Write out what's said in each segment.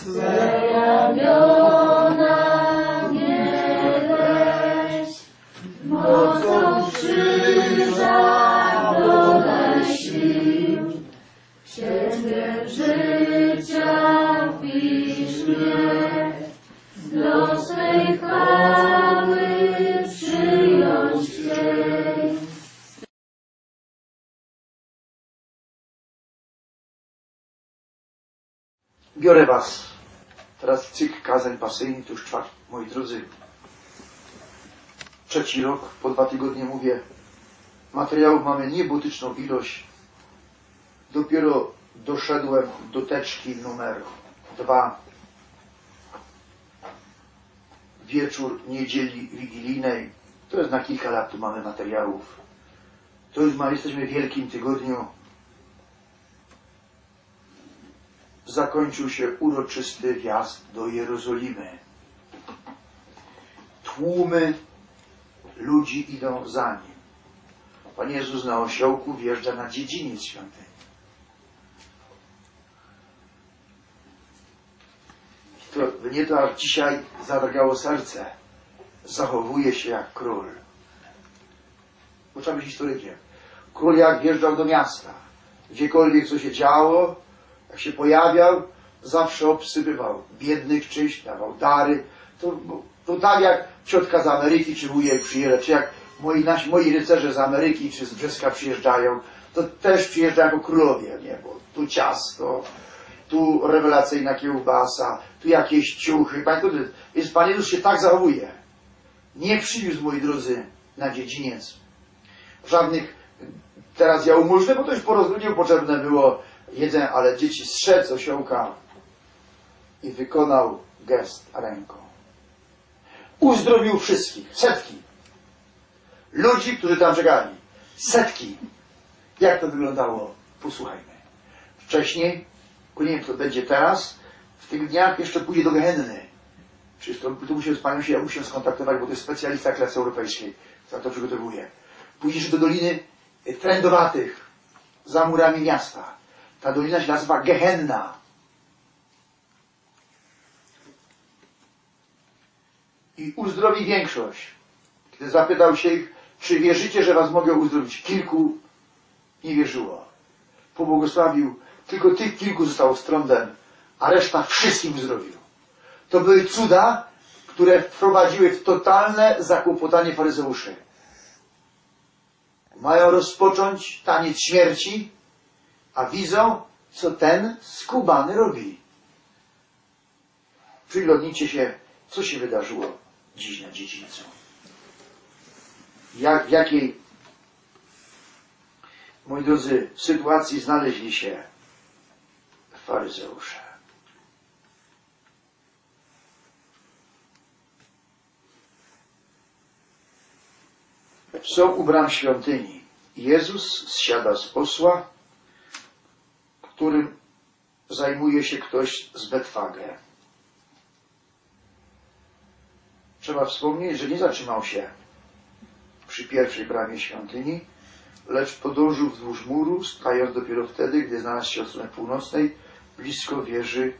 Zjawiona nieweź, mocą krzyża dodaj życia wpisz mnie, Biorę Was. Teraz cykl kazań pasyjnych, to już czwarty, moi drodzy. Trzeci rok, po dwa tygodnie mówię. Materiałów mamy niebotyczną ilość. Dopiero doszedłem do teczki numer dwa. Wieczór niedzieli wigilijnej. To jest na kilka lat, tu mamy materiałów. To już ma, jesteśmy w Wielkim Tygodniu. Zakończył się uroczysty wjazd do Jerozolimy. Tłumy ludzi idą za nim. Pan Jezus na osiołku wjeżdża na dziedziniec świątyni. To, mnie to aż dzisiaj zadrgało serce. Zachowuje się jak król. Bo trzeba być historykiem. Król jak wjeżdżał do miasta, gdziekolwiek co się działo, jak się pojawiał, zawsze obsypywał biednych czymś, dawał dary. To, to tak jak ciotka z Ameryki, czy wujek przyjeżdża, czy jak moi, nasi, moi rycerze z Ameryki, czy z Brzeska przyjeżdżają, to też przyjeżdżają jako królowie, nie? Bo tu ciasto, tu rewelacyjna kiełbasa, tu jakieś ciuchy. Panie, więc Pan Jezus się tak zachowuje. Nie przywiózł, moi drodzy, na dziedziniec żadnych, teraz jałmużny, bo to już po potrzebne było jedzenie, ale dzieci strzec osiołka i wykonał gest ręką. Uzdrowił wszystkich, setki. Ludzi, którzy tam czekali. Setki. Jak to wyglądało? Posłuchajmy. Wcześniej, nie wiem, co będzie teraz, w tych dniach jeszcze pójdzie do Gehenny. Przecież to, to muszę z Panią się, ja muszę skontaktować, bo to jest specjalista klasy europejskiej, która to przygotowuje. Pójdziesz do Doliny Trędowatych, za murami miasta. Ta dolina się nazywa Gehenna. I uzdrowi większość. Kiedy zapytał się ich, czy wierzycie, że was mogę uzdrowić? Kilku nie wierzyło. Pobłogosławił, tylko tych kilku zostało strądem, a reszta wszystkim uzdrowił. To były cuda, które wprowadziły w totalne zakłopotanie faryzeuszy. Mają rozpocząć taniec śmierci, a widzą, co ten skubany robi. Przyglądnijcie się, co się wydarzyło dziś na dziedzińcu. Jak, w jakiej, moi drodzy, sytuacji znaleźli się faryzeusze. Są u bram świątyni. Jezus zsiada z posła, którym zajmuje się ktoś z Betfagę. Trzeba wspomnieć, że nie zatrzymał się przy pierwszej bramie świątyni, lecz podążył wzdłuż muru, stając dopiero wtedy, gdy znalazł się od strony północnej, blisko wieży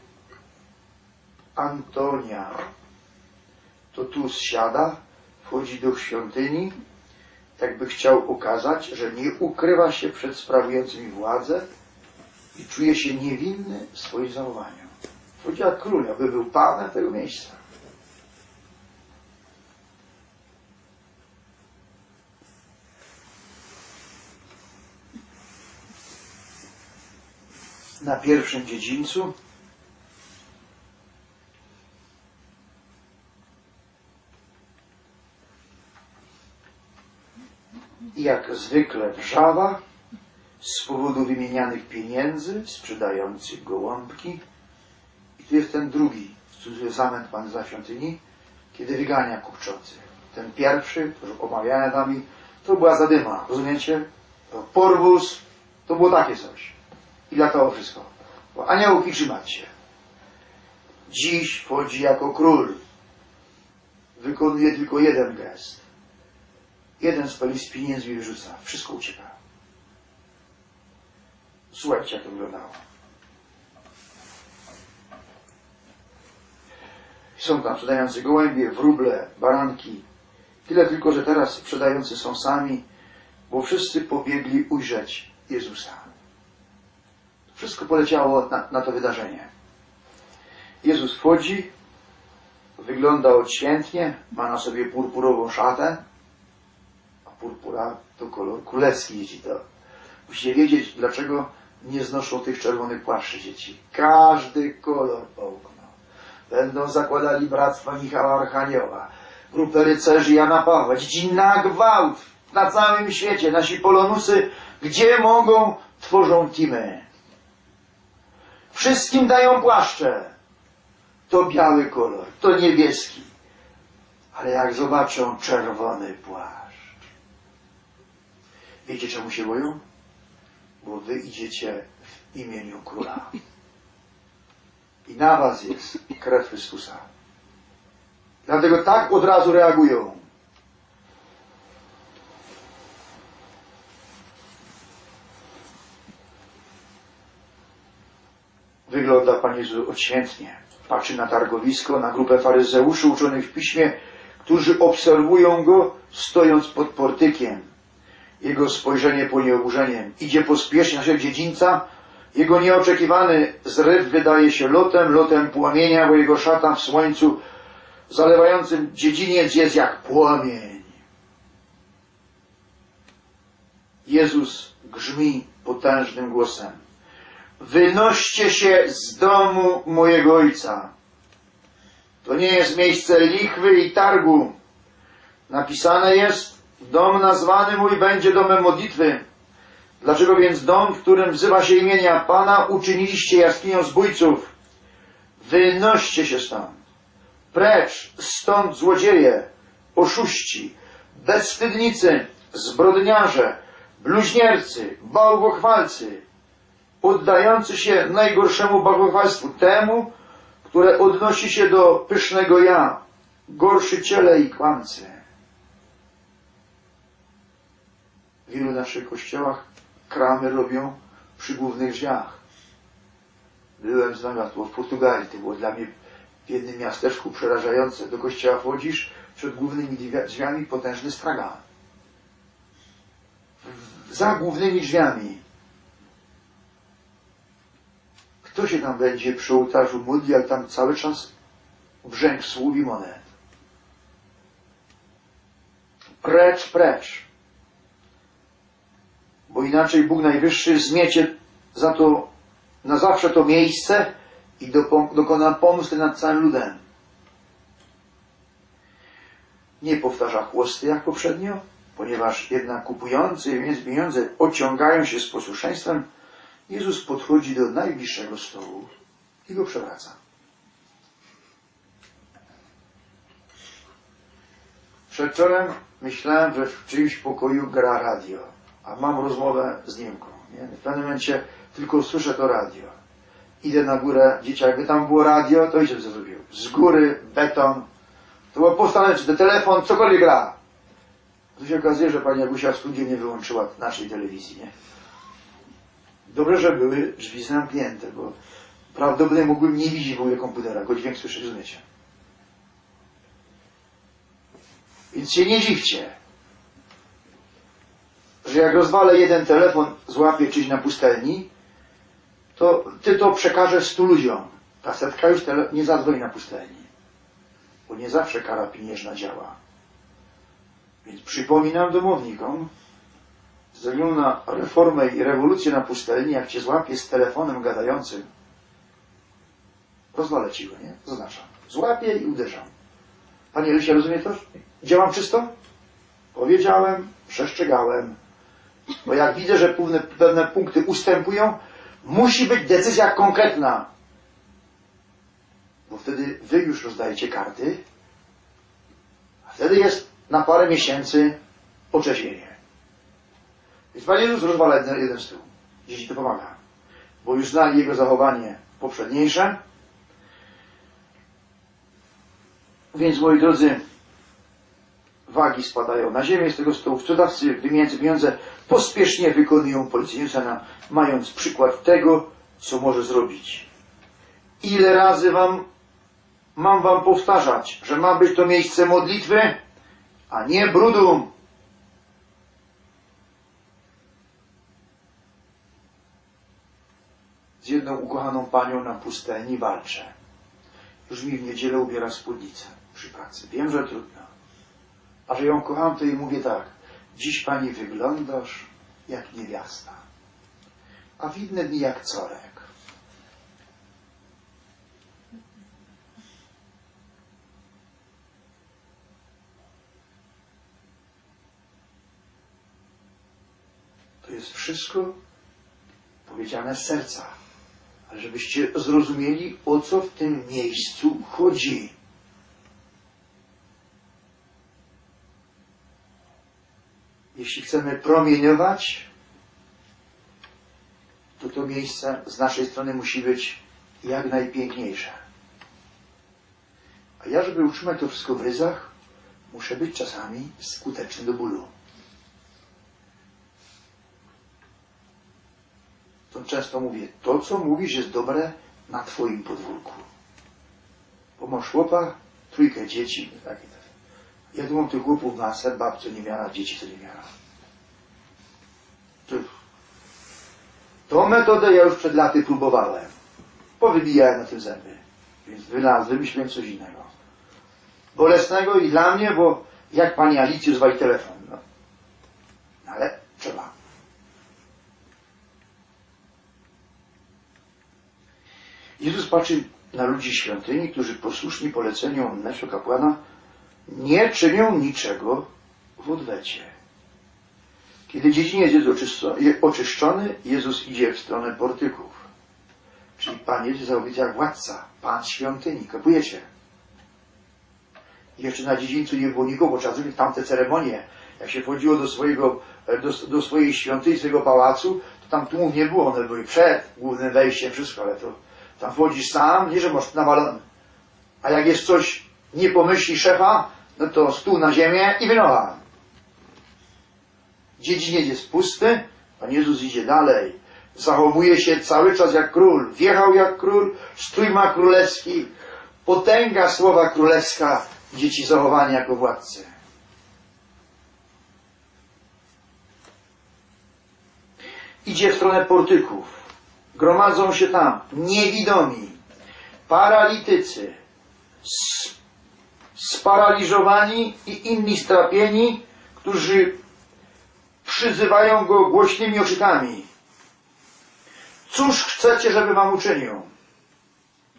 Antonia. To tu zsiada, wchodzi do świątyni, jakby chciał ukazać, że nie ukrywa się przed sprawującymi władzę i czuje się niewinny w swoim zachowaniu. Chodzi jak król, aby był panem tego miejsca. Na pierwszym dziedzińcu jak zwykle wrzawa z powodu wymienianych pieniędzy, sprzedających gołąbki. I tu jest ten drugi, w cudzysłowie zamęt Pan za świątyni, kiedy wygania kupczących. Ten pierwszy, który omawiałem nami, to była zadyma, rozumiecie? To porwóz, to było takie coś. I latało wszystko. Bo aniołki trzymać się. Dziś wchodzi jako król. Wykonuje tylko jeden gest. Jeden stoi z pieniędzmi wyrzuca. Wszystko ucieka. Słuchajcie, jak to wyglądało. Są tam sprzedający gołębie, wróble, baranki. Tyle tylko, że teraz sprzedający są sami, bo wszyscy pobiegli ujrzeć Jezusa. Wszystko poleciało na, na to wydarzenie. Jezus wchodzi, wygląda odświętnie, ma na sobie purpurową szatę, a purpura to kolor królewski dzieci to. Musicie wiedzieć, dlaczego nie znoszą tych czerwonych płaszczy dzieci. Każdy kolor połknął. Będą zakładali Bractwa Michała Archanioła, grupę rycerzy Jana Pawła, dzieci na gwałt na całym świecie. Nasi polonusy, gdzie mogą, tworzą teamy. Wszystkim dają płaszcze. To biały kolor, to niebieski. Ale jak zobaczą czerwony płaszcz. Wiecie czemu się boją? Bo wy idziecie w imieniu króla. I na was jest krew Chrystusa. Dlatego tak od razu reagują. Wygląda Pan Jezu odświętnie. Patrzy na targowisko, na grupę faryzeuszy uczonych w piśmie, którzy obserwują Go stojąc pod portykiem. Jego spojrzenie płonie oburzeniem. Idzie pospiesznie naszego dziedzińca. Jego nieoczekiwany zryw wydaje się lotem, lotem płomienia, bo jego szata w słońcu zalewającym dziedziniec jest jak płomień. Jezus grzmi potężnym głosem. Wynoście się z domu mojego ojca. To nie jest miejsce lichwy i targu. Napisane jest, dom nazwany mój będzie domem modlitwy. Dlaczego więc dom, w którym wzywa się imienia Pana, uczyniliście jaskinią zbójców? Wynoście się stąd. Precz stąd złodzieje, oszuści, bezwstydnicy, zbrodniarze, bluźniercy, bałwochwalcy, oddający się najgorszemu bałwochwalstwu, temu, które odnosi się do pysznego ja, gorszyciele i kłamcy. Wielu naszych kościołach kramy robią przy głównych drzwiach. Byłem z namiotło w Portugalii, to było dla mnie w jednym miasteczku przerażające. Do kościoła wchodzisz, przed głównymi drzwi- drzwiami potężny stragan. Za głównymi drzwiami. Kto się tam będzie przy ołtarzu modli, jak tam cały czas brzęk słów i monet? Precz, precz. Bo inaczej Bóg Najwyższy zmiecie za to na zawsze to miejsce i dokona pomsty nad całym ludem. Nie powtarza chłosty jak poprzednio, ponieważ jednak kupujący więc pieniądze ociągają się z posłuszeństwem, Jezus podchodzi do najbliższego stołu i go przewraca. Przedwczorem myślałem, że w czyimś pokoju gra radio, a mam rozmowę z Niemką. Nie? W pewnym momencie tylko słyszę to radio. Idę na górę, dzieciak, jakby tam było radio, to ojciec zrobił. Z góry, beton. To było to telefon, cokolwiek gra. Tu się okazuje, że pani Agusia w studiu nie wyłączyła naszej telewizji, nie? Dobrze, że były drzwi zamknięte, bo prawdopodobnie mógłbym nie widzieć w ogóle komputera, go dźwięk słyszeć, rozumiecie? Więc się nie dziwcie, że jak rozwalę jeden telefon, złapię czyś na pustelni, to ty to przekażesz stu ludziom. Ta setka już nie zadzwoni na pustelni. Bo nie zawsze kara pieniężna działa. Więc przypominam domownikom, ze względu na reformę i rewolucję na pustelni, jak cię złapie z telefonem gadającym, rozwalę ci go, nie? Zaznaczam. Złapię i uderzam. Panie Rysie, rozumie to? Działam czysto? Powiedziałem, przestrzegałem. Bo jak widzę, że pewne, pewne punkty ustępują, musi być decyzja konkretna. Bo wtedy wy już rozdajecie karty, a wtedy jest na parę miesięcy otrzeźwienie. Więc Pan Jezus rozwala jeden, jeden stół. Dzieci to pomaga. Bo już znali jego zachowanie poprzedniejsze. Więc moi drodzy, wagi spadają na ziemię z tego stołu. Sprzedawcy wymieniający pieniądze pospiesznie wykonują policję na mając przykład tego, co może zrobić. Ile razy wam mam wam powtarzać, że ma być to miejsce modlitwy, a nie brudu. Z jedną ukochaną panią na pustyni walczę. Już mi w niedzielę ubiera spódnicę przy pracy. Wiem, że trudno. A że ją kocham, to jej mówię tak. Dziś pani wyglądasz jak niewiasta, a w inne dni jak corek. To jest wszystko powiedziane z serca. Ale żebyście zrozumieli, o co w tym miejscu chodzi. Jeśli chcemy promieniować, to to miejsce z naszej strony musi być jak najpiękniejsze. A ja, żeby utrzymać to wszystko w ryzach, muszę być czasami skuteczny do bólu. To często mówię, to co mówisz jest dobre na twoim podwórku. Bo masz chłopa, trójkę dzieci, tak i tak. Ja tu tych chłopów masę, bab co nie miała, dzieci co nie miała. Tą metodę ja już przed laty próbowałem. Powybijałem na tym zęby. Więc wynalazłem śmiem coś innego. Bolesnego i dla mnie, bo jak pani Alicju zwali telefon. No. Ale trzeba. Jezus patrzy na ludzi świątyni, którzy posłuszni poleceniom naszego kapłana nie czynią niczego w odwecie. Kiedy dziedziniec jest oczyszczo- je- oczyszczony, Jezus idzie w stronę portyków. Czyli Pan Jezus się jak władca, Pan świątyni. Kapujecie? Jeszcze na dziedzińcu nie było nikogo, trzeba zrobić tamte ceremonie. Jak się wchodziło do swojego, do, do swojej świątyni, swojego pałacu, to tam tłumów nie było, one były przed głównym wejściem, wszystko, ale to tam wchodzisz sam, nie że masz nawalone. A jak jest coś, nie pomyśli szefa, no to stół na ziemię i wynocha. Dziedziniec jest pusty, Pan Jezus idzie dalej. Zachowuje się cały czas jak król. Wjechał jak król, strój ma królewski, potęga słowa królewska, dzieci zachowanie jako władcy. Idzie w stronę portyków. Gromadzą się tam niewidomi, paralitycy, sparaliżowani i inni strapieni, którzy przyzywają go głośnymi okrzykami. Cóż chcecie, żeby wam uczynił?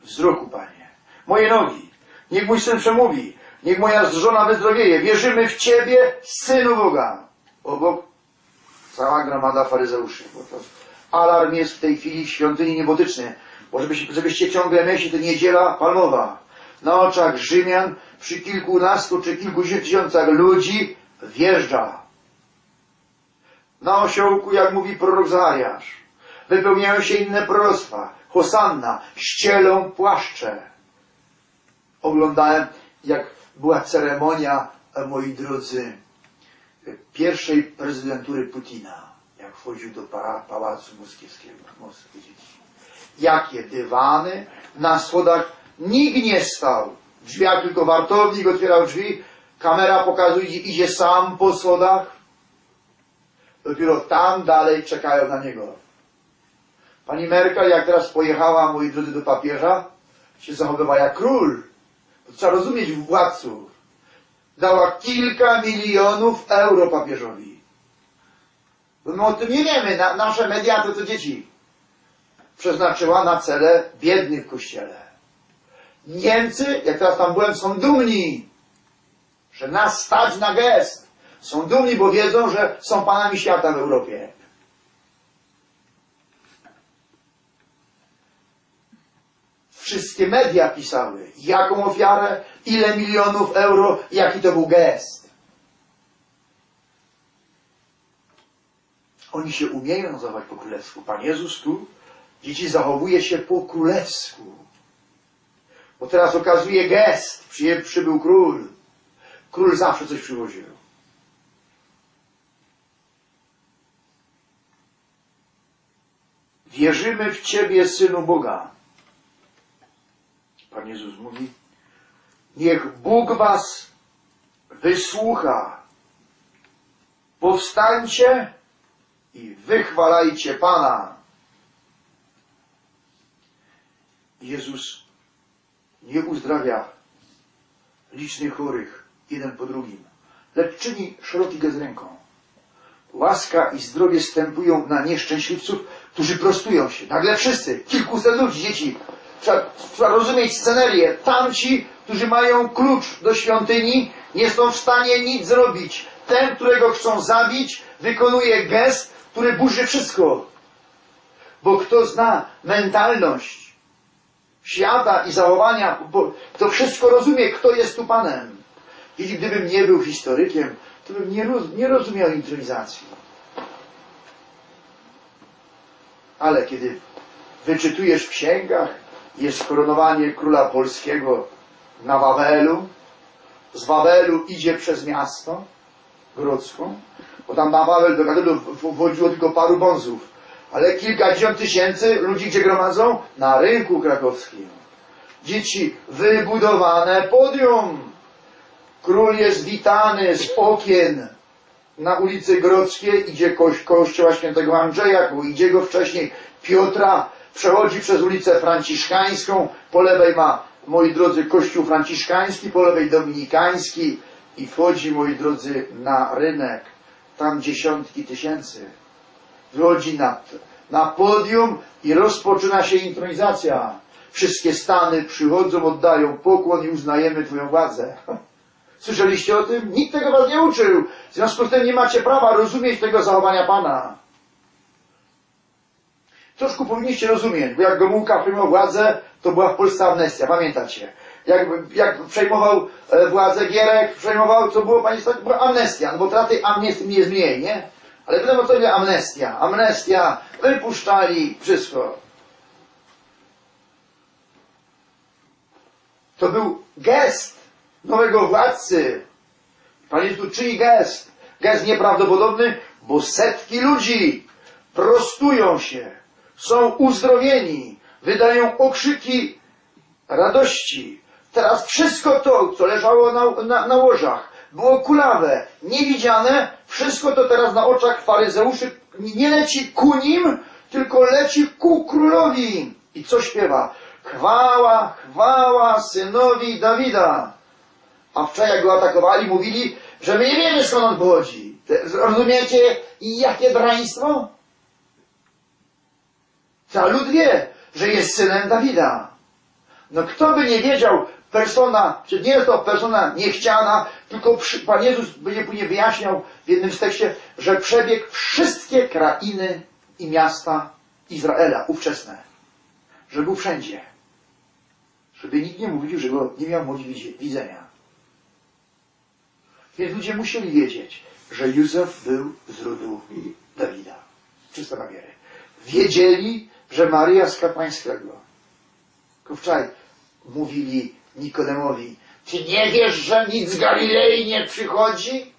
Wzroku, Panie. Moje nogi. Niech mój syn przemówi. Niech moja żona wyzdrowieje. Wierzymy w Ciebie, Synu Boga. Obok cała gromada faryzeuszy. Bo to alarm jest w tej chwili w świątyni niebotyczny. Bo żebyście, żebyście ciągle myśleli, to niedziela palmowa. Na oczach Rzymian przy kilkunastu czy kilkudziesięciu tysiącach ludzi wjeżdża. Na osiołku, jak mówi prorok Zachariasz, wypełniają się inne proroctwa. Hosanna, ścielą płaszcze. Oglądałem, jak była ceremonia, e, moi drodzy, pierwszej prezydentury Putina, jak wchodził do pa pałacu moskiewskiego. Jakie dywany, na schodach nikt nie stał. W drzwiach tylko wartownik otwierał drzwi, kamera pokazuje, idzie sam po schodach. Dopiero tam dalej czekają na niego. Pani Merkel, jak teraz pojechała, moi drodzy, do papieża, się zachowywała jak król. To trzeba rozumieć władców. Dała kilka milionów euro papieżowi. Bo my o tym nie wiemy. Na, nasze media to co dzieci. Przeznaczyła na cele biednych w kościele. Niemcy, jak teraz tam byłem, są dumni, że nas stać na gest. Są dumni, bo wiedzą, że są panami świata w Europie. Wszystkie media pisały, jaką ofiarę, ile milionów euro, jaki to był gest. Oni się umieją zachować po królewsku. Pan Jezus tu, dzieci zachowuje się po królewsku. Bo teraz okazuje gest. Przybył król. Król zawsze coś przywoził. Wierzymy w Ciebie, Synu Boga. Pan Jezus mówi, Niech Bóg was wysłucha. Powstańcie i wychwalajcie Pana. Jezus nie uzdrawia licznych chorych, jeden po drugim, lecz czyni szeroki gest ręką. Łaska i zdrowie stępują na nieszczęśliwców, którzy prostują się. Nagle wszyscy, kilkuset ludzi, dzieci. Trzeba, trzeba rozumieć scenerię. Tamci, którzy mają klucz do świątyni, nie są w stanie nic zrobić. Ten, którego chcą zabić, wykonuje gest, który burzy wszystko. Bo kto zna mentalność świata i zachowania, to wszystko rozumie, kto jest tu Panem. I gdybym nie był historykiem, to bym nie, roz, nie rozumiał intronizacji. Ale kiedy wyczytujesz w księgach, jest koronowanie króla polskiego na Wawelu, z Wawelu idzie przez miasto grodzką, bo tam na Wawel do Gadelu wchodziło tylko paru bonzów, ale kilkadziesiąt tysięcy ludzi gdzie gromadzą? Na rynku krakowskim. Dzieci, wybudowane podium. Król jest witany z okien na ulicy Grodzkiej, idzie koś, kościoła świętego Andrzeja, idzie go wcześniej Piotra, przechodzi przez ulicę Franciszkańską, po lewej ma, moi drodzy, kościół franciszkański, po lewej dominikański i wchodzi, moi drodzy, na rynek. Tam dziesiątki tysięcy. Wychodzi na, na podium i rozpoczyna się intronizacja. Wszystkie stany przychodzą, oddają pokłon i uznajemy Twoją władzę. Słyszeliście o tym? Nikt tego was nie uczył. W związku z tym nie macie prawa rozumieć tego zachowania Pana. Troszkę powinniście rozumieć, bo jak Gomułka przejmował władzę, to była w Polsce amnestia, pamiętacie? Jak, jak przejmował e, władzę Gierek, przejmował, co było państwo, to była amnestia, no bo teraz tej amnestii jest mniej, nie? Ale potem o sobie amnestia, amnestia, wypuszczali, wszystko. To był gest nowego władcy. Pan Jezus czyni gest. Gest nieprawdopodobny, bo setki ludzi prostują się, są uzdrowieni, wydają okrzyki radości. Teraz wszystko to, co leżało na, na, na łożach, było kulawe, niewidziane, wszystko to teraz na oczach faryzeuszy nie leci ku nim, tylko leci ku królowi. I co śpiewa? Chwała, chwała synowi Dawida. A wczoraj jak go atakowali, mówili, że my nie wiemy skąd on pochodzi. Rozumiecie, jakie draństwo? Cały lud wie, że jest synem Dawida. No kto by nie wiedział, persona, czy nie jest to persona niechciana, tylko przy, Pan Jezus będzie później wyjaśniał w jednym z tekście, że przebiegł wszystkie krainy i miasta Izraela ówczesne. Że był wszędzie. Żeby nikt nie mówił, że go nie miał mocy widzenia. Więc ludzie musieli wiedzieć, że Józef był z rodu Dawida. Czysto na. Wiedzieli, że Maria z kapłańskiego. Tylko wczoraj mówili Nikodemowi, czy nie wiesz, że nic z Galilei nie przychodzi?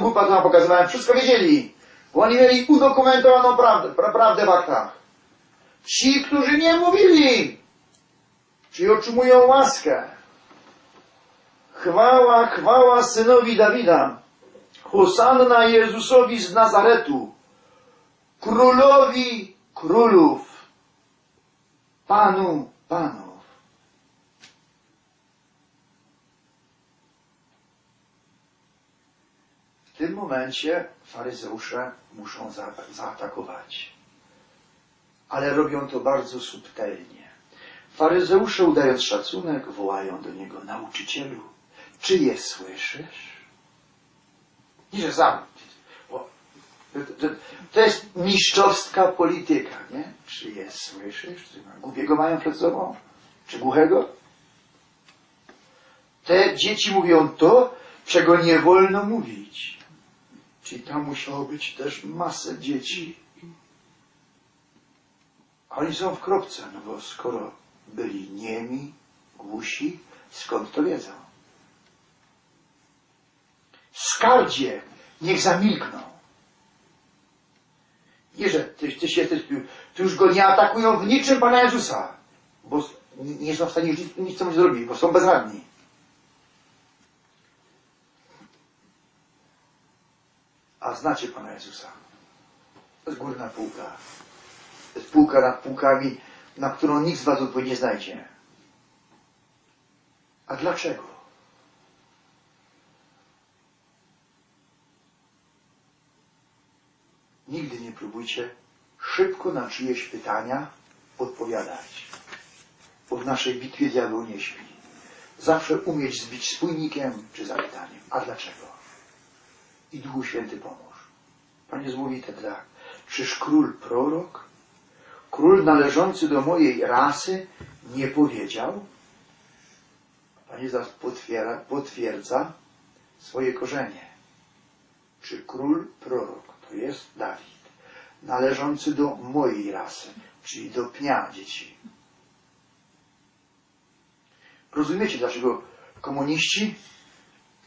Głupa to nam pokazywałem, wszystko wiedzieli, bo oni mieli udokumentowaną prawdę, pra, prawdę w aktach. Ci, którzy nie mówili, czyli otrzymują łaskę. Chwała, chwała synowi Dawida. Hosanna Jezusowi z Nazaretu. Królowi królów. Panu panów. W tym momencie faryzeusze muszą za zaatakować. Ale robią to bardzo subtelnie. Faryzeusze, udając szacunek, wołają do niego nauczycielu. Czy je słyszysz? Sam. To, to, to jest mistrzowska polityka, nie? Czy je słyszysz? Czy głupiego mają przed sobą? Czy głuchego? Te dzieci mówią to, czego nie wolno mówić. Czyli tam musiało być też masę dzieci. A oni są w kropce, no bo skoro byli niemi, głusi, skąd to wiedzą? skardzie, niech zamilkną. Nie, że ty, ty się, ty, ty już go nie atakują w niczym Pana Jezusa, bo nie są w stanie nic, nic co zrobić, bo są bezradni. A znacie Pana Jezusa. To jest górna półka. To jest półka nad półkami, na którą nikt z Was odpowiedzi nie znajdzie. A dlaczego? Nigdy nie próbujcie szybko na czyjeś pytania odpowiadać. Bo w naszej bitwie diabeł nie śpi. Zawsze umieć zbić spójnikiem czy zapytaniem. A dlaczego? I Duchu Święty pomóż. Pan Jezus mówi tak. Czyż król prorok, król należący do mojej rasy nie powiedział? Pan Jezus potwierdza swoje korzenie. Czy król prorok, jest Dawid, należący do mojej rasy, czyli do pnia dzieci. Rozumiecie, dlaczego komuniści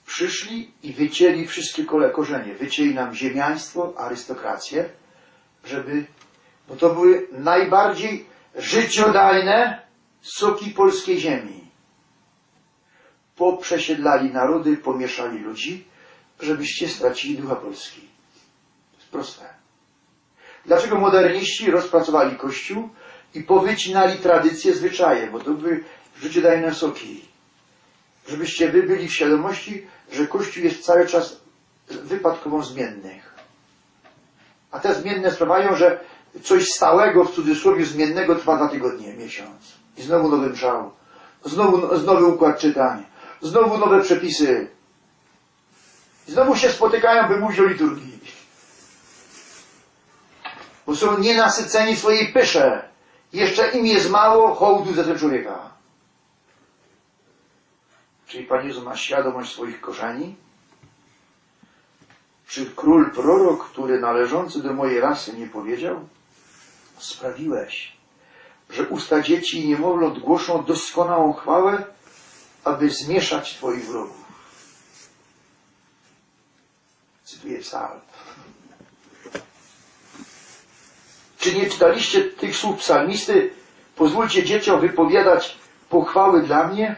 przyszli i wycięli wszystkie kole korzenie. Wycięli nam ziemiaństwo, arystokrację, żeby, bo to były najbardziej życiodajne soki polskiej ziemi. Poprzesiedlali narody, pomieszali ludzi, żebyście stracili ducha Polski. Proste. Dlaczego moderniści rozpracowali Kościół i powycinali tradycje, zwyczaje, bo to były życiodajne soki. Żebyście wy byli w świadomości, że Kościół jest cały czas wypadkową zmiennych. A te zmienne sprawiają, że coś stałego, w cudzysłowie zmiennego trwa dwa tygodnie, miesiąc. I znowu nowy mszał. Znowu nowy układ czytań. Znowu nowe przepisy. I znowu się spotykają, by mówić o liturgii. Bo są nienasyceni swojej pysze. Jeszcze im jest mało hołdu za ten człowieka. Czyli Pan Jezus ma świadomość swoich korzeni? Czy król prorok, który należący do mojej rasy nie powiedział? Sprawiłeś, że usta dzieci i niemowląt głoszą doskonałą chwałę, aby zmieszać Twoich wrogów. Cytuję psalm. Czy nie czytaliście tych słów psalmisty? Pozwólcie dzieciom wypowiadać pochwały dla mnie,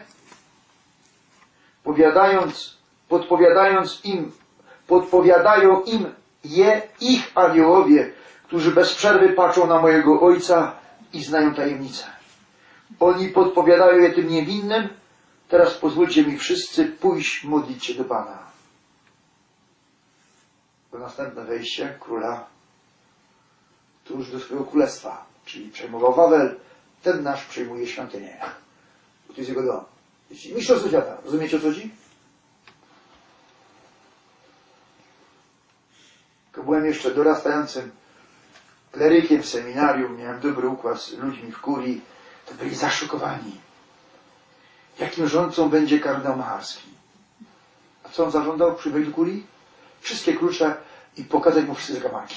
powiadając, podpowiadając im, podpowiadają im je ich aniołowie, którzy bez przerwy patrzą na mojego Ojca i znają tajemnicę. Oni podpowiadają je tym niewinnym. Teraz pozwólcie mi wszyscy pójść modlić się do Pana. To następne wejście króla tuż do swojego królestwa, czyli przejmował Wawel, ten nasz przejmuje świątynię. Bo to jest jego dom. Mistrzostwo świata. Rozumiecie o co chodzi? Byłem jeszcze dorastającym klerykiem w seminarium, miałem dobry układ z ludźmi w kurii, to byli zaszokowani. Jakim rządcą będzie kardynał Macharski? A co on zażądał przy kurii? Wszystkie klucze i pokazać mu wszystkie zakamarki.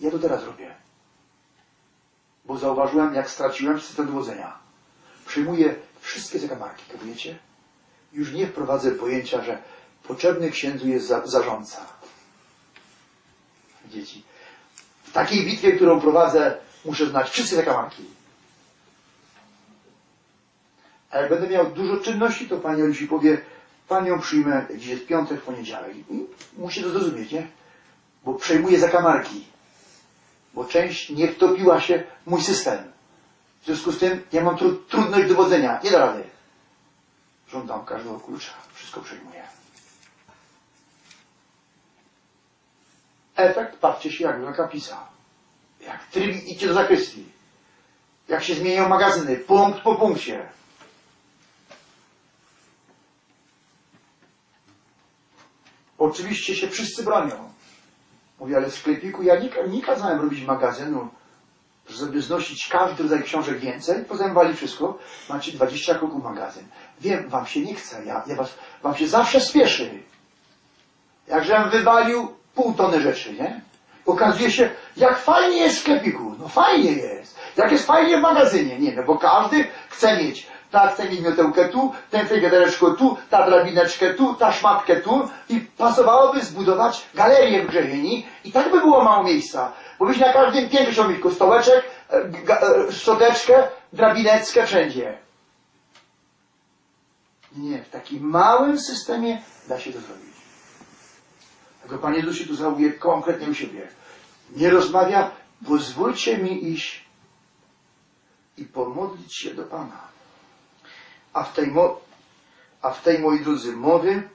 Ja to teraz robię. Bo zauważyłem, jak straciłem system dowodzenia. Przyjmuję wszystkie zakamarki, wiecie? Już nie wprowadzę pojęcia, że potrzebny księdzu jest za, zarządca. Dzieci. W takiej bitwie, którą prowadzę, muszę znać wszystkie zakamarki. A jak będę miał dużo czynności, to pani Olsi powie, panią przyjmę, dziś jest piątek, poniedziałek. I musi to zrozumieć, nie? Bo przejmuję zakamarki. Bo część nie wtopiła się w mój system. W związku z tym ja mam tru trudność dowodzenia. Nie da rady. Żądam każdego klucza. Wszystko przejmuję. Efekt, patrzcie się jak dla kapisa. Jak tryb idzie do zakrystii. Jak się zmieniają magazyny. Punkt po punkcie. Oczywiście się wszyscy bronią. Mówię, ale w sklepiku ja nie, nie kazałem robić magazynu, żeby znosić każdy rodzaj książek więcej, pozajmowali wszystko, macie 20 kroków magazyn. Wiem, wam się nie chce, ja, ja was, wam się zawsze spieszy. Jakżem wywalił pół tony rzeczy, nie? Okazuje się, jak fajnie jest w sklepiku. No fajnie jest. Jak jest fajnie w magazynie. Nie, no bo każdy chce mieć. Ta chce mieć miotełkę tu, ten chce wiadereczko tu, ta drabineczkę tu, ta szmatkę tu i pasowałoby zbudować galerię w Grzewieni i tak by było mało miejsca. Bo byś na każdym piętrze tylko stołeczek, e, e, szczoteczkę, drabineckę wszędzie. Nie, w takim małym systemie da się to zrobić. Tylko Pan Jezus się tu zachowuje konkretnie u siebie. Nie rozmawia, pozwólcie mi iść i pomodlić się do Pana. A w tej, a w tej moi drodzy, mowy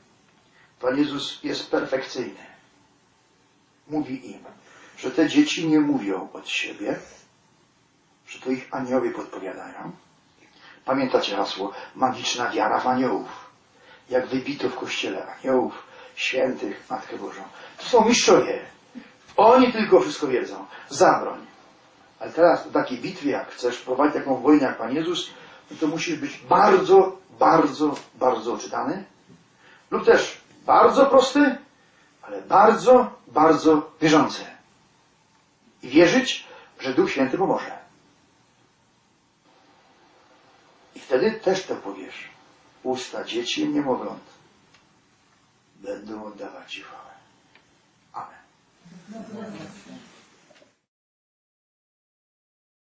Pan Jezus jest perfekcyjny. Mówi im, że te dzieci nie mówią od siebie, że to ich anioły podpowiadają. Pamiętacie hasło magiczna wiara w aniołów. Jak wybito w kościele aniołów, świętych, Matkę Bożą. To są mistrzowie. Oni tylko wszystko wiedzą. Zabroń. Ale teraz w takiej bitwie, jak chcesz prowadzić taką wojnę jak Pan Jezus, to musi być bardzo, bardzo, bardzo czytany lub też bardzo prosty, ale bardzo, bardzo wierzący. I wierzyć, że Duch Święty pomoże. I wtedy też to powiesz. Usta dzieci i niemowląt będą oddawać Ci chwałę. Amen.